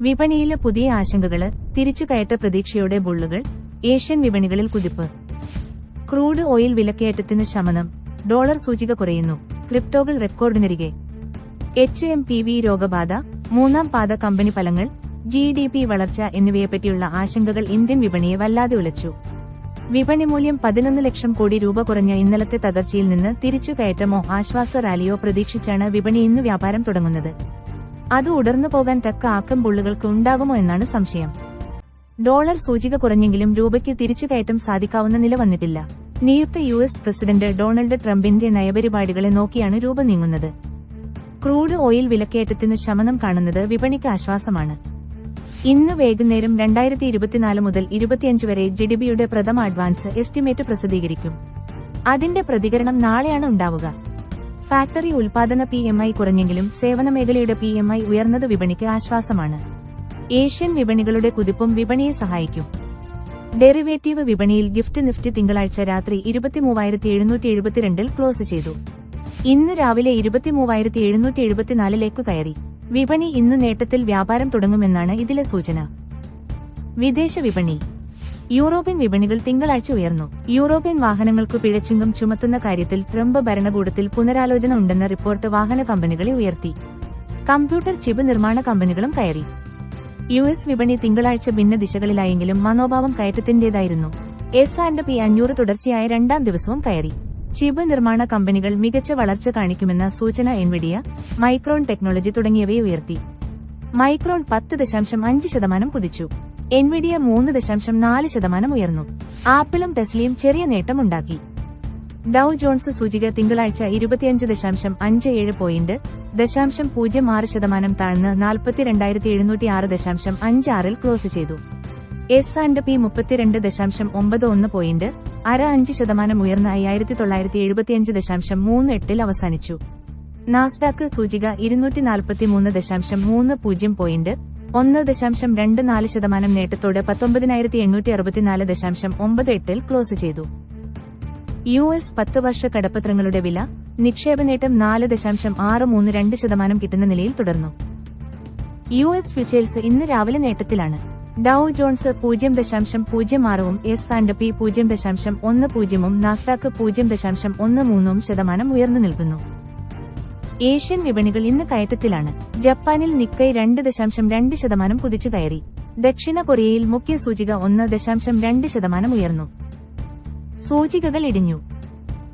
വിപണിയിലെ പുതിയ ആശങ്കകൾ തിരിച്ചുകയറ്റ പ്രതീക്ഷയോടെ ബുള്ളുകൾ ഏഷ്യൻ വിപണികളിൽ കുതിപ്പ്. ക്രൂഡ് ഓയിൽ വിലക്കയറ്റത്തിന് ശമനം. ഡോളർ സൂചിക കുറയുന്നു. ക്രിപ്റ്റോകൾ റെക്കോർഡിനരികെ. എച്ച് എം പി വി രോഗബാധ മൂന്നാം പാദ കമ്പനി ഫലങ്ങൾ ജി ഡി പി വളർച്ച എന്നിവയെപ്പറ്റിയുള്ള ആശങ്കകൾ ഇന്ത്യൻ വിപണിയെ വല്ലാതെ ഉലച്ചു. വിപണി മൂല്യം പതിനൊന്ന് ലക്ഷം കോടി രൂപ കുറഞ്ഞ ഇന്നലത്തെ തകർച്ചയിൽ നിന്ന് തിരിച്ചു കയറ്റമോ ആശ്വാസ റാലിയോ പ്രതീക്ഷിച്ചാണ് വിപണി ഇന്ന് വ്യാപാരം തുടങ്ങുന്നത്. അത് ഉടർന്നു പോകാൻ തക്ക ആക്കം പുള്ളുകൾക്ക് ഉണ്ടാകുമോ എന്നാണ് സംശയം. ഡോളർ സൂചിക കുറഞ്ഞെങ്കിലും രൂപയ്ക്ക് തിരിച്ചുകയറ്റം സാധിക്കാവുന്ന നില വന്നിട്ടില്ല. നിയുക്ത യു എസ് പ്രസിഡന്റ് ഡൊണാൾഡ് ട്രംപിന്റെ നയപരിപാടികളെ നോക്കിയാണ് രൂപ നീങ്ങുന്നത്. ക്രൂഡ് ഓയിൽ വിലക്കയറ്റത്തിന് ശമനം കാണുന്നത് വിപണിക്ക് ആശ്വാസമാണ്. ഇന്ന് വൈകുന്നേരം രണ്ടായിരത്തി ഇരുപത്തിനാല് മുതൽ ഇരുപത്തിയഞ്ച് വരെ ജിഡിബിയുടെ പ്രഥമ അഡ്വാൻസ് എസ്റ്റിമേറ്റ് പ്രസിദ്ധീകരിക്കും. അതിന്റെ പ്രതികരണം നാളെയാണ് ഉണ്ടാവുക. ഫാക്ടറി ഉൽപാദന പി എം ഐ കുറഞ്ഞെങ്കിലും സേവന മേഖലയുടെ പി എം ഐ ഉയർന്നത് വിപണിക്ക് ആശ്വാസമാണ്. ഏഷ്യൻ വിപണികളുടെ കുതിപ്പും വിപണിയെ സഹായിക്കും. ഡെറിവേറ്റീവ് വിപണിയിൽ ഗിഫ്റ്റ് നിഫ്റ്റി തിങ്കളാഴ്ച രാത്രി ഇരുപത്തിമൂവായിരത്തി എഴുന്നൂറ്റി എഴുപത്തിരണ്ടിൽ ക്ലോസ് ചെയ്തു. ഇന്ന് രാവിലെ ഇരുപത്തിമൂവായിരത്തി എഴുന്നൂറ്റി എഴുപത്തിനാലിലേക്ക് കയറി. വിപണി ഇന്ന് നേട്ടത്തിൽ വ്യാപാരം തുടങ്ങുമെന്നാണ് ഇതിലെ സൂചന. വിദേശ വിപണി. യൂറോപ്യൻ വിപണികൾ തിങ്കളാഴ്ച ഉയർന്നു. യൂറോപ്യൻ വാഹനങ്ങൾക്ക് പിഴച്ചുങ്കം ചുമത്തുന്ന കാര്യത്തിൽ ട്രംപ് ഭരണകൂടത്തിൽ പുനരാലോചന ഉണ്ടെന്ന റിപ്പോർട്ട് വാഹന കമ്പനികളെ ഉയർത്തി. കമ്പ്യൂട്ടർ ചിപ്പ് നിർമ്മാണ കമ്പനികളും കയറി. യു എസ് വിപണി തിങ്കളാഴ്ച ഭിന്ന ദിശകളിലായെങ്കിലും മനോഭാവം കയറ്റത്തിന്റേതായിരുന്നു. എസ് ആൻഡ് പി അഞ്ഞൂറ് തുടർച്ചയായ രണ്ടാം ദിവസവും കയറി. ചിപ്പ് നിർമ്മാണ കമ്പനികൾ മികച്ച വളർച്ച കാണിക്കുമെന്ന സൂചന എൻവിഡിയ മൈക്രോൺ ടെക്നോളജി തുടങ്ങിയവയെ ഉയർത്തി. മൈക്രോൺ പത്ത് ദശാംശം അഞ്ച് ശതമാനം കുതിച്ചു. എൻവിഡിയ മൂന്ന് ദശാംശം നാല് ശതമാനം ഉയർന്നു. ആപ്പിളും ടെസ്ലയും ചെറിയ നേട്ടമുണ്ടാക്കി. ഡൌ ജോൺസ് സൂചിക തിങ്കളാഴ്ച ഇരുപത്തിയഞ്ച് ദശാംശം അഞ്ച് ഏഴ് പോയിന്റ് ദശാംശം പൂജ്യം ആറ് ശതമാനം താഴ്ന്ന് നാൽപ്പത്തിരണ്ടായിരത്തി എഴുന്നൂറ്റി ആറ് ദശാംശം അഞ്ച് ആറിൽ ക്ലോസ് ചെയ്തു. എസ് ആൻഡ് പി മുപ്പത്തിരണ്ട് ദശാംശം ഒമ്പത് ഒന്ന് പോയിന്റ് അര അഞ്ച് ശതമാനം ഉയർന്ന അയ്യായിരത്തി തൊള്ളായിരത്തി എഴുപത്തിയഞ്ച് ദശാംശം മൂന്ന് എട്ടിൽ അവസാനിച്ചു. നാസ്ഡാക്ക് സൂചിക ഇരുന്നൂറ്റി നാൽപ്പത്തി മൂന്ന് ദശാംശം മൂന്ന് പൂജ്യം പോയിന്റ് ഒന്ന് ദശാംശം രണ്ട് നാല് ശതമാനം നേട്ടത്തോടെ പത്തൊമ്പതിനായിരത്തി എണ്ണൂറ്റി അറുപത്തിനാല് ദശാംശം ഒമ്പത് എട്ടിൽ ക്ലോസ് ചെയ്തു. യു എസ് പത്ത് വർഷ കടപ്പത്രങ്ങളുടെ വില നിക്ഷേപ നേട്ടം നാല് ദശാംശം ആറ് മൂന്ന് രണ്ട് ശതമാനം കിട്ടുന്ന നിലയിൽ തുടർന്നു. യു എസ് ഫ്യൂച്ചേഴ്സ് ഇന്ന് രാവിലെ നേട്ടത്തിലാണ്. ഡൌ ജോൺസ് പൂജ്യം ദശാംശം പൂജ്യം ആറും എസ് ആൻഡ് പി പൂജ്യം ദശാംശം ഒന്ന് പൂജ്യമും നാസ്ഡാക്ക് പൂജ്യം ദശാംശം ഒന്ന് മൂന്നും ശതമാനം ഉയർന്നു നിൽക്കുന്നു. ഏഷ്യൻ വിപണികൾ ഇന്ന് കയറ്റത്തിലാണ്. ജപ്പാനിൽ നിക്കൈ രണ്ട് ദശാംശം രണ്ട് ശതമാനം കുതിച്ചു കയറി. ദക്ഷിണ കൊറിയയിൽ മുഖ്യ സൂചിക ഒന്ന് ദശാംശം രണ്ട് ശതമാനം ഉയർന്നു. സൂചികകൾ ഇടിഞ്ഞു.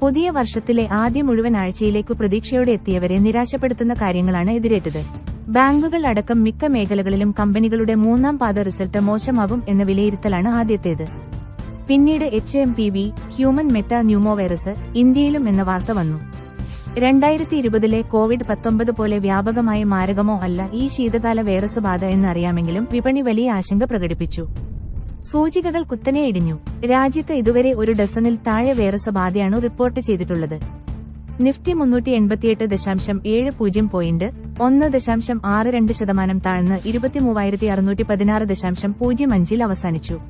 പുതിയ വർഷത്തിലെ ആദ്യ മുഴുവൻ ആഴ്ചയിലേക്കു പ്രതീക്ഷയോടെ എത്തിയവരെ നിരാശപ്പെടുത്തുന്ന കാര്യങ്ങളാണ് എതിരേറ്റത്. ബാങ്കുകൾ അടക്കം മിക്ക മേഖലകളിലും കമ്പനികളുടെ മൂന്നാം പാദ റിസൾട്ട് മോശമാകും എന്ന വിലയിരുത്തലാണ് ആദ്യത്തേത്. പിന്നീട് H M P V human metapneumovirus ഇന്ത്യയിലും എന്ന വാർത്ത വന്നു. രണ്ടായിരത്തി ഇരുപതിലെ കോവിഡ് പത്തൊമ്പത് പോലെ വ്യാപകമായ മാരകമോ അല്ല ഈ ശീതകാല വൈറസ് ബാധ എന്നറിയാമെങ്കിലും വിപണി വലിയ ആശങ്ക പ്രകടിപ്പിച്ചു. സൂചികകൾ കുത്തനെ ഇടിഞ്ഞു. രാജ്യത്ത് ഇതുവരെ ഒരു ഡസനിൽ താഴെ വൈറസ് ബാധയാണ് റിപ്പോർട്ട് ചെയ്തിട്ടുള്ളത്. നിഫ്റ്റി മുന്നൂറ്റി എൺപത്തിയെട്ട് ദശാംശം ഏഴ് പൂജ്യം പോയിന്റ് ഒന്ന് ദശാംശം ആറ് രണ്ട് ശതമാനം താഴ്ന്ന് ഇരുപത്തിമൂവായിരത്തി അറുന്നൂറ്റി പതിനാറ് ദശാംശം പൂജ്യം അഞ്ചിൽ അവസാനിച്ചു.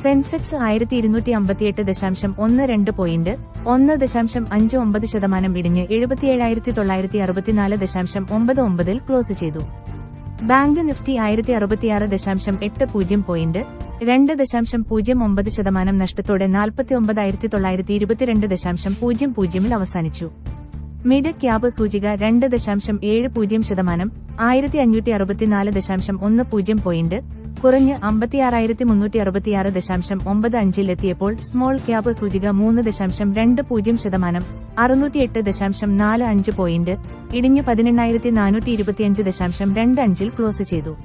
സെൻസെക്സ് ആയിരത്തി ഇരുന്നൂറ്റി അമ്പത്തിയെട്ട് ദശാംശം ഒന്ന് രണ്ട് പോയിന്റ് ഒന്ന് ദശാംശം അഞ്ച് ഒമ്പത് ശതമാനം ഇടിഞ്ഞ് എഴുപത്തിയേഴായിരത്തി തൊള്ളായിരത്തി അറുപത്തിനാല് ദശാംശം ഒമ്പത് ഒമ്പതിൽ ക്ലോസ് ചെയ്തു. ബാങ്ക് നിഫ്റ്റി ആയിരത്തി അറുപത്തിയാറ് ദശാംശം എട്ട് പൂജ്യം പോയിന്റ് രണ്ട് ദശാംശം പൂജ്യം ഒമ്പത് ശതമാനം നഷ്ടത്തോടെ നാൽപ്പത്തി ഒമ്പതായിരത്തി തൊള്ളായിരത്തി ഇരുപത്തിരണ്ട് ദശാംശം പൂജ്യം പൂജ്യമിൽ അവസാനിച്ചു. മിഡ് ക്യാബ് സൂചിക രണ്ട് ദശാംശം ഏഴ് പൂജ്യം ശതമാനം ആയിരത്തി അഞ്ഞൂറ്റി അറുപത്തിനാല് ദശാംശം ഒന്ന് പൂജ്യം പോയിന്റ് കുറഞ്ഞ് അമ്പത്തിയാറായിരത്തി മുന്നൂറ്റി അറുപത്തിയാറ് ദശാംശം ഒമ്പത് അഞ്ചിലെത്തിയപ്പോൾ സ്മോൾ ക്യാബ് സൂചിക മൂന്ന് ദശാംശം രണ്ട് പൂജ്യം ശതമാനം അറുന്നൂറ്റിയെട്ട് ദശാംശം നാല് അഞ്ച് പോയിന്റ് ഇടിഞ്ഞ് പതിനെണ്ണായിരത്തി നാനൂറ്റി ഇരുപത്തിയഞ്ച് ദശാംശം രണ്ട് അഞ്ചിൽ ക്ലോസ് ചെയ്തു.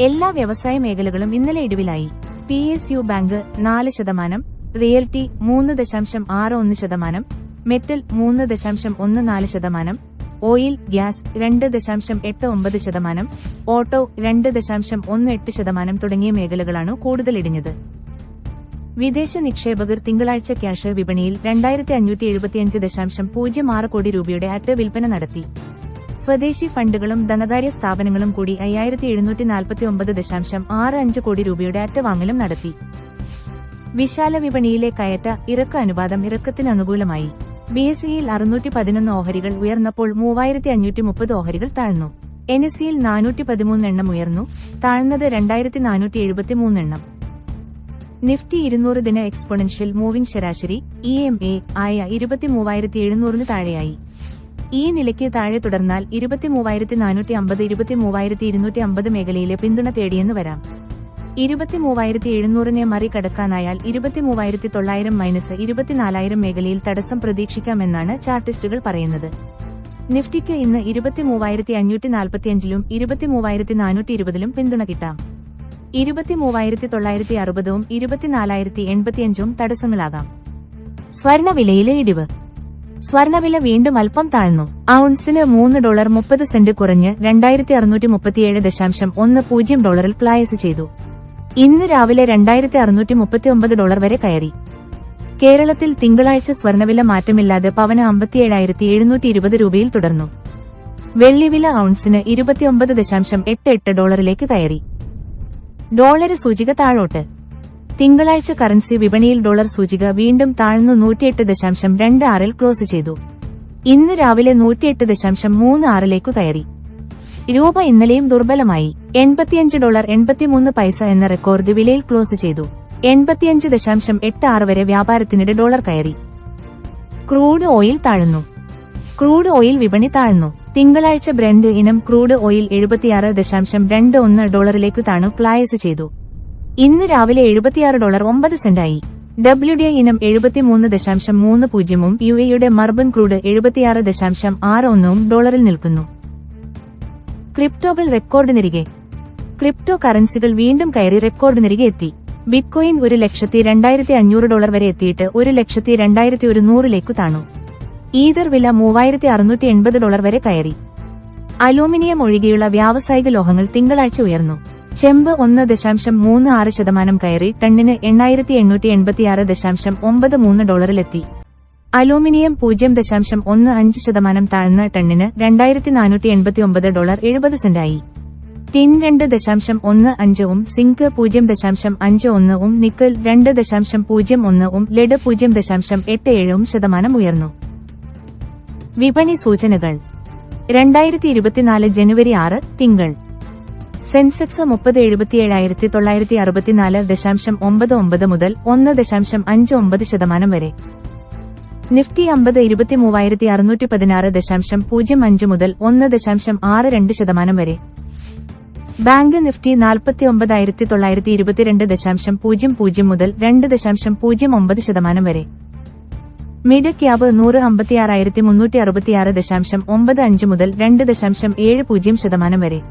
എല്ലാ വ്യവസായ മേഖലകളും ഇന്നലെ ഇടിവിലായി. പി എസ് യു ബാങ്ക് നാല് ശതമാനം റിയൽറ്റി മൂന്ന് ദശാംശം ആറ് ഒന്ന് ശതമാനം മെറ്റൽ മൂന്ന് ദശാംശം ഒന്ന് നാല് ശതമാനം ഓയിൽ ഗ്യാസ് രണ്ട് ദശാംശം എട്ട് ഒമ്പത് ശതമാനം ഓട്ടോ രണ്ട് ദശാംശം ഒന്ന് എട്ട് ശതമാനം തുടങ്ങിയ മേഖലകളാണ് കൂടുതൽ ഇടിഞ്ഞത് വിദേശ നിക്ഷേപകർ തിങ്കളാഴ്ച ക്യാഷ് വിപണിയിൽ രണ്ടായിരത്തി അഞ്ഞൂറ്റി എഴുപത്തിയഞ്ച് ദശാംശം പൂജ്യം ആറ് കോടി രൂപയുടെ അറ്റ വിൽപ്പന നടത്തി. സ്വദേശി ഫണ്ടുകളും ധനകാര്യ സ്ഥാപനങ്ങളും കൂടി അയ്യായിരത്തി എഴുന്നൂറ്റി നാൽപ്പത്തി ഒമ്പത് ദശാംശം ആറ് അഞ്ച് കോടി രൂപയുടെ അറ്റവാങ്ങലും നടത്തി. വിശാല വിപണിയിലെ കയറ്റ ഇറക്ക അനുപാതം ഇറക്കത്തിന് അനുകൂലമായി. ബി എസ് സിയിൽ അറുന്നൂറ്റി പതിനൊന്ന് ഓഹരികൾ ഉയർന്നപ്പോൾ മൂവായിരത്തി അഞ്ഞൂറ്റി മുപ്പത് ഓഹരികൾ താഴ്ന്നു. എൻ എസ് സിയിൽ നാനൂറ്റി പതിമൂന്ന് എണ്ണം ഉയർന്നു. താഴ്ന്നത് രണ്ടായിരത്തി നാനൂറ്റി എഴുപത്തിമൂന്ന് എണ്ണം. നിഫ്റ്റി ഇരുന്നൂറ് ദിന എക്സ്പോണൻഷ്യൽ മൂവിംഗ് ശരാശരി ഇ എം എ ആയ ഇരുപത്തി മൂവായിരത്തി എഴുന്നൂറിന് താഴെയായി. ഈ നിലയ്ക്ക് താഴെ തുടർന്നാൽ ഇരുപത്തി മൂവായിരത്തി നാനൂറ്റി അമ്പത് ഇരുപത്തി മൂവായിരത്തി ഇരുന്നൂറ്റി അമ്പത് മേഖലയിലെ പിന്തുണ തേടിയെന്ന് വരാം. ഇരുപത്തി മൂവായിരത്തി എഴുന്നൂറിനെ മറികടക്കാനായാൽ ഇരുപത്തി മൂവായിരത്തി തൊള്ളായിരം മൈനസ് ഇരുപത്തിനാലായിരം മേഖലയിൽ തടസ്സം പ്രതീക്ഷിക്കാമെന്നാണ് ചാർട്ടിസ്റ്റുകൾ പറയുന്നത്. നിഫ്റ്റിക്ക് ഇന്ന് ഇരുപത്തി മൂവായിരത്തി അഞ്ഞൂറ്റി നാൽപ്പത്തിയഞ്ചിലും ഇരുപത്തി മൂവായിരത്തി നാനൂറ്റി ഇരുപതിലും പിന്തുണ കിട്ടാം. ഇരുപത്തി മൂവായിരത്തി തൊള്ളായിരത്തി അറുപതും ഇരുപത്തിനാലായിരത്തി എൺപത്തിയഞ്ചും തടസ്സങ്ങളാകാം. സ്വർണവിലയിലെ ഇടിവ്. സ്വർണവില വീണ്ടും അല്പം താഴ്ന്നു. ഔൺസിന് മൂന്ന് ഡോളർ മുപ്പത് സെന്റ് കുറഞ്ഞ് രണ്ടായിരത്തി അറുന്നൂറ്റി മുപ്പത്തിയേഴ് ദശാംശം ഒന്ന് പൂജ്യം ഡോളറിൽ പ്ലായസ് ചെയ്തു. ഇന്ന് രാവിലെ രണ്ടായിരത്തി അറുന്നൂറ്റി മുപ്പത്തിയൊമ്പത് ഡോളർ വരെ കയറി. കേരളത്തിൽ തിങ്കളാഴ്ച സ്വർണവില മാറ്റമില്ലാതെ പവന് അമ്പത്തിയേഴായിരത്തി എഴുന്നൂറ്റി ഇരുപത് രൂപയിൽ തുടർന്നു. വെള്ളിവില ഔൺസിന് ഇരുപത്തിയൊമ്പത് ദശാംശം എട്ട് എട്ട് ഡോളറിലേക്ക് കയറി. ഡോളർ സൂചിക താഴോട്ട്. തിങ്കളാഴ്ച കറൻസി വിപണിയിൽ ഡോളർ സൂചിക വീണ്ടും താഴ്ന്നു നൂറ്റിയെട്ട് ദശാംശം രണ്ട് ആറിൽ ക്ലോസ് ചെയ്തു. ഇന്ന് രാവിലെ നൂറ്റിയെട്ട് ദശാംശം മൂന്ന് ആറിലേക്ക് കയറി. രൂപ ഇന്നലെയും ദുർബലമായി. എൺപത്തിയഞ്ച് ഡോളർ എൺപത്തിമൂന്ന് പൈസ എന്ന റെക്കോർഡ് വിലയിൽ ക്ലോസ് ചെയ്തു. എൺപത്തിയഞ്ച് ദശാംശം എട്ട് ആറ് വരെ വ്യാപാരത്തിനിടെ ഡോളർ കയറി. ക്രൂഡ് ഓയിൽ താഴ്ന്നു. ക്രൂഡ് ഓയിൽ വിപണി താഴ്ന്നു. തിങ്കളാഴ്ച ബ്രെൻഡ് ഇനം ക്രൂഡ് ഓയിൽ എഴുപത്തിയാറ് ദശാംശം രണ്ട് ഒന്ന് ഡോളറിലേക്ക് താണു ക്ലായസ് ചെയ്തു. ഇന്ന് രാവിലെ എഴുപത്തിയാറ് ഡോളർ ഒമ്പത് സെന്റായി. ഡബ്ല്യു ഡി ഇനം എഴുപത്തിമൂന്ന് ദശാംശം മൂന്ന് പൂജ്യമും യു എയുടെ മർബൻ ക്രൂഡ് എഴുപത്തിയാറ് ദശാംശം ആറ് ഒന്നും ഡോളറിൽ നിൽക്കുന്നു. ക്രിപ്റ്റോകൾ റെക്കോർഡ് നിരികെ ക്രിപ്റ്റോ കറൻസികൾ വീണ്ടും കയറി റെക്കോർഡ് നിരികെ എത്തി. ബിറ്റ്കോയിൻ ഒരു ലക്ഷത്തി രണ്ടായിരത്തി അഞ്ഞൂറ് ഡോളർ വരെ എത്തിയിട്ട് ഒരു ലക്ഷത്തി രണ്ടായിരത്തി ഒരു നൂറിലേക്ക് താണു. ഈതർ വില മൂവായിരത്തി അറുന്നൂറ്റി എൺപത് ഡോളർ വരെ കയറി. അലൂമിനിയം ഒഴികെയുള്ള വ്യാവസായിക ലോഹങ്ങൾ തിങ്കളാഴ്ച ഉയർന്നു. ചെമ്പ് ഒന്ന് ദശാംശം മൂന്ന് ആറ് ശതമാനം കയറി ടണ്ണിന് എണ്ണായിരത്തി എണ്ണൂറ്റി എൺപത്തിയാറ് ദശാംശം ഒമ്പത് മൂന്ന് ഡോളറിലെത്തി. അലൂമിനിയം പൂജ്യം ദശാംശം ഒന്ന് അഞ്ച് ശതമാനം താഴ്ന്ന ടണ്ണിന് രണ്ടായിരത്തി നാനൂറ്റി എൺപത്തി ഒമ്പത് ഡോളർ എഴുപത് സെന്റായി. ടിൻ രണ്ട് ദശാംശം ഒന്ന് അഞ്ചും സിങ്ക് പൂജ്യം ദശാംശം അഞ്ച് ഒന്നും നിക്കൽ രണ്ട് ദശാംശം പൂജ്യം ഒന്നും ലെഡ് പൂജ്യം ദശാംശം എട്ട് ഏഴും ശതമാനം ഉയർന്നു. വിപണി സൂചനകൾ. രണ്ടായിരത്തി ഇരുപത്തിനാല് ജനുവരി ആറ് തിങ്കൾ. സെൻസെക്സ് മുപ്പത് എഴുപത്തിയേഴായിരത്തി തൊള്ളായിരത്തി അറുപത്തിനാല് ദശാംശം ഒമ്പത് ഒമ്പത് മുതൽ ഒന്ന് ദശാംശം അഞ്ച് ഒമ്പത് ശതമാനം വരെ. നിഫ്റ്റി അമ്പത് ഇരുപത്തി മൂവായിരത്തി അറുന്നൂറ്റി പതിനാറ് ദശാംശം പൂജ്യം അഞ്ച് മുതൽ ഒന്ന് ദശാംശം ആറ് രണ്ട് ശതമാനം വരെ. ബാങ്ക് നിഫ്റ്റി നാൽപ്പത്തി ഒമ്പതായിരത്തി തൊള്ളായിരത്തി ഇരുപത്തിരണ്ട് ദശാംശം പൂജ്യം പൂജ്യം മുതൽ രണ്ട് ദശാംശം പൂജ്യം ഒമ്പത് ശതമാനം വരെ. മീഡിയ ക്യാബ് നൂറ് അമ്പത്തിയാറായിരത്തി മുന്നൂറ്റി അറുപത്തിയാറ് ദശാംശം ഒമ്പത് അഞ്ച് മുതൽ രണ്ട് ദശാംശം ഏഴ് പൂജ്യം ശതമാനം വരെ.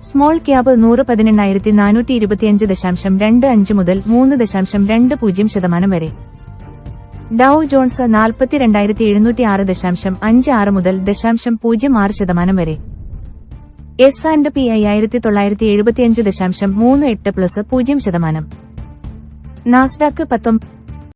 സ്മോൾ ക്യാബ് നൂറ് പതിനെണ്ണായിരത്തി നാനൂറ്റി ഇരുപത്തിയഞ്ച് ദശാംശം രണ്ട് അഞ്ച് മുതൽ മൂന്ന് ദശാംശം രണ്ട് പൂജ്യം ശതമാനം വരെ. ഡൌ ജോൺസ് നാൽപ്പത്തിരണ്ടായിരത്തി എഴുന്നൂറ്റി ആറ് ദശാംശം അഞ്ച് ആറ് മുതൽ ദശാംശം പൂജ്യം ആറ് ശതമാനം വരെ. എസ് ആൻഡ് പി അയ്യായിരത്തി തൊള്ളായിരത്തി എഴുപത്തിയഞ്ച് ദശാംശം മൂന്ന് എട്ട് പ്ലസ് പൂജ്യം ശതമാനം. നാസ്ഡാക്ക് പത്തൊമ്പത്